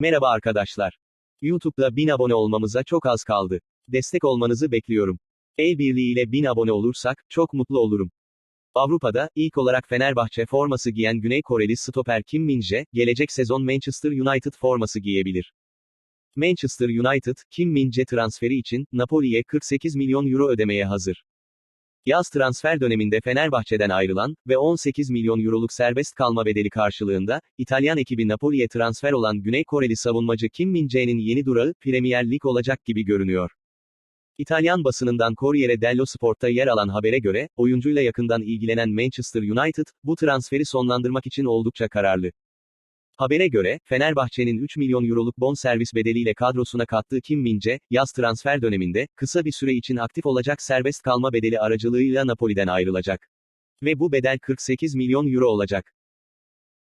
Merhaba arkadaşlar. YouTube'da 1000 abone olmamıza çok az kaldı. Destek olmanızı bekliyorum. El birliğiyle 1000 abone olursak, çok mutlu olurum. Avrupa'da, ilk olarak Fenerbahçe forması giyen Güney Koreli stoper Kim Min-jae, gelecek sezon Manchester United forması giyebilir. Manchester United, Kim Min-jae transferi için, Napoli'ye 48 milyon euro ödemeye hazır. Yaz transfer döneminde Fenerbahçe'den ayrılan ve 18 milyon euroluk serbest kalma bedeli karşılığında, İtalyan ekibi Napoli'ye transfer olan Güney Koreli savunmacı Kim Min-jae'nin yeni durağı, Premier Lig olacak gibi görünüyor. İtalyan basınından Corriere dello Sport'ta yer alan habere göre, oyuncuyla yakından ilgilenen Manchester United, bu transferi sonlandırmak için oldukça kararlı. Habere göre, Fenerbahçe'nin 3 milyon euroluk bonservis bedeliyle kadrosuna kattığı Kim Min-jae, yaz transfer döneminde, kısa bir süre için aktif olacak serbest kalma bedeli aracılığıyla Napoli'den ayrılacak. Ve bu bedel 48 milyon euro olacak.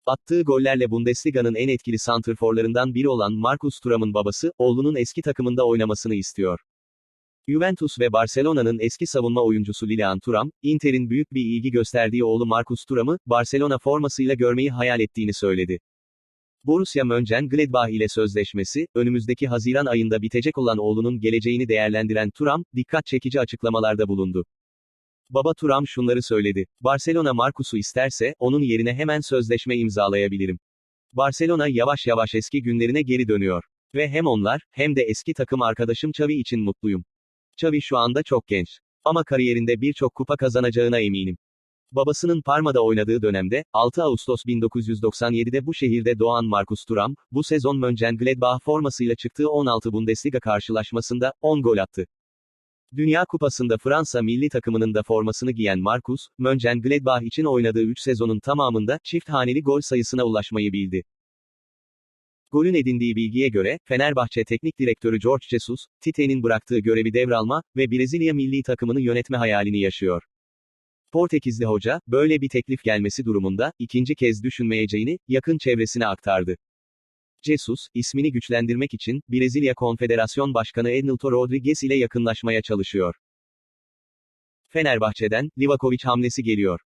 Attığı gollerle Bundesliga'nın en etkili santrforlarından biri olan Marcus Thuram'ın babası, oğlunun eski takımında oynamasını istiyor. Juventus ve Barcelona'nın eski savunma oyuncusu Lilian Thuram, Inter'in büyük bir ilgi gösterdiği oğlu Marcus Thuram'ı, Barcelona formasıyla görmeyi hayal ettiğini söyledi. Borussia Mönchengladbach ile sözleşmesi, önümüzdeki Haziran ayında bitecek olan oğlunun geleceğini değerlendiren Thuram, dikkat çekici açıklamalarda bulundu. Baba Thuram şunları söyledi. Barcelona Marcus'u isterse, onun yerine hemen sözleşme imzalayabilirim. Barcelona yavaş yavaş eski günlerine geri dönüyor. Ve hem onlar, hem de eski takım arkadaşım Xavi için mutluyum. Xavi şu anda çok genç. Ama kariyerinde birçok kupa kazanacağına eminim. Babasının Parma'da oynadığı dönemde, 6 Ağustos 1997'de bu şehirde doğan Marcus Thuram, bu sezon Mönchengladbach formasıyla çıktığı 16 Bundesliga karşılaşmasında, 10 gol attı. Dünya Kupası'nda Fransa milli takımının da formasını giyen Marcus, Mönchengladbach için oynadığı 3 sezonun tamamında, çift haneli gol sayısına ulaşmayı bildi. Golün edindiği bilgiye göre, Fenerbahçe Teknik Direktörü George Jesus, Tite'nin bıraktığı görevi devralma ve Brezilya milli takımını yönetme hayalini yaşıyor. Portekizli hoca, böyle bir teklif gelmesi durumunda, ikinci kez düşünmeyeceğini, yakın çevresine aktardı. Jesus, ismini güçlendirmek için, Brezilya Konfederasyon Başkanı Ednilton Rodriguez ile yakınlaşmaya çalışıyor. Fenerbahçe'den, Livakovic hamlesi geliyor.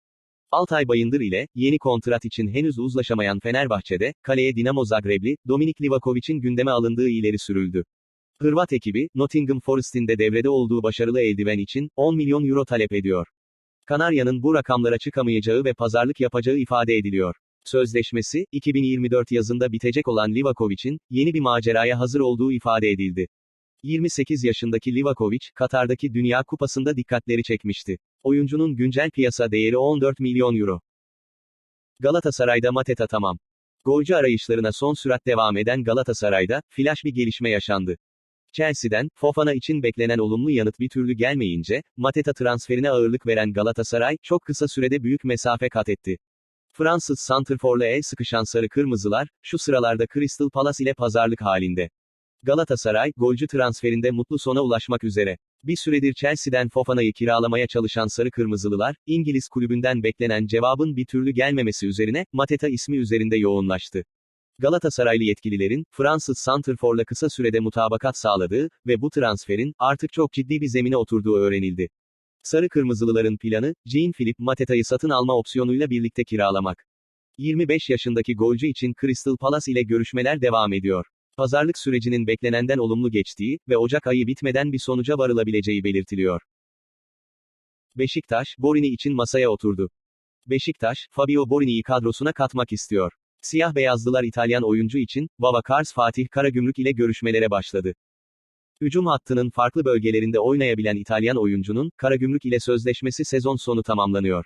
Altay Bayındır ile, yeni kontrat için henüz uzlaşamayan Fenerbahçe'de, kaleye Dinamo Zagrebli, Dominik Livakovic'in gündeme alındığı ileri sürüldü. Hırvat ekibi, Nottingham Forest'in de devrede olduğu başarılı eldiven için, 10 milyon euro talep ediyor. Kanarya'nın bu rakamlara çıkamayacağı ve pazarlık yapacağı ifade ediliyor. Sözleşmesi, 2024 yazında bitecek olan Livakovic'in, yeni bir maceraya hazır olduğu ifade edildi. 28 yaşındaki Livakovic, Katar'daki Dünya Kupası'nda dikkatleri çekmişti. Oyuncunun güncel piyasa değeri 14 milyon euro. Galatasaray'da Mateta tamam. Golcü arayışlarına son sürat devam eden Galatasaray'da, flash bir gelişme yaşandı. Chelsea'den, Fofana için beklenen olumlu yanıt bir türlü gelmeyince, Mateta transferine ağırlık veren Galatasaray, çok kısa sürede büyük mesafe kat etti. Fransız Santrfor'la el sıkışan Sarı Kırmızılar, şu sıralarda Crystal Palace ile pazarlık halinde. Galatasaray, golcü transferinde mutlu sona ulaşmak üzere. Bir süredir Chelsea'den Fofana'yı kiralamaya çalışan Sarı Kırmızılılar, İngiliz kulübünden beklenen cevabın bir türlü gelmemesi üzerine, Mateta ismi üzerinde yoğunlaştı. Galatasaraylı yetkililerin, Fransız Santrfor'la kısa sürede mutabakat sağladığı ve bu transferin, artık çok ciddi bir zemine oturduğu öğrenildi. Sarı Kırmızılıların planı, Jean-Philippe Mateta'yı satın alma opsiyonuyla birlikte kiralamak. 25 yaşındaki golcü için Crystal Palace ile görüşmeler devam ediyor. Pazarlık sürecinin beklenenden olumlu geçtiği ve Ocak ayı bitmeden bir sonuca varılabileceği belirtiliyor. Beşiktaş, Borini için masaya oturdu. Beşiktaş, Fabio Borini'yi kadrosuna katmak istiyor. Siyah beyazlılar İtalyan oyuncu için, Baba Kars Fatih Karagümrük ile görüşmelere başladı. Hücum hattının farklı bölgelerinde oynayabilen İtalyan oyuncunun, Karagümrük ile sözleşmesi sezon sonu tamamlanıyor.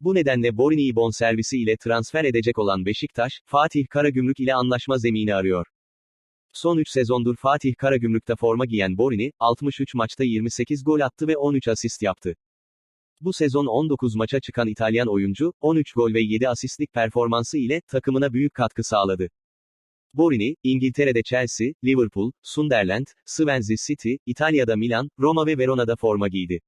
Bu nedenle Borini'yi bonservisi ile transfer edecek olan Beşiktaş, Fatih Karagümrük ile anlaşma zemini arıyor. Son 3 sezondur Fatih Karagümrük'te forma giyen Borini, 63 maçta 28 gol attı ve 13 asist yaptı. Bu sezon 19 maça çıkan İtalyan oyuncu, 13 gol ve 7 asistlik performansı ile takımına büyük katkı sağladı. Borini, İngiltere'de Chelsea, Liverpool, Sunderland, Swansea City, İtalya'da Milan, Roma ve Verona'da forma giydi.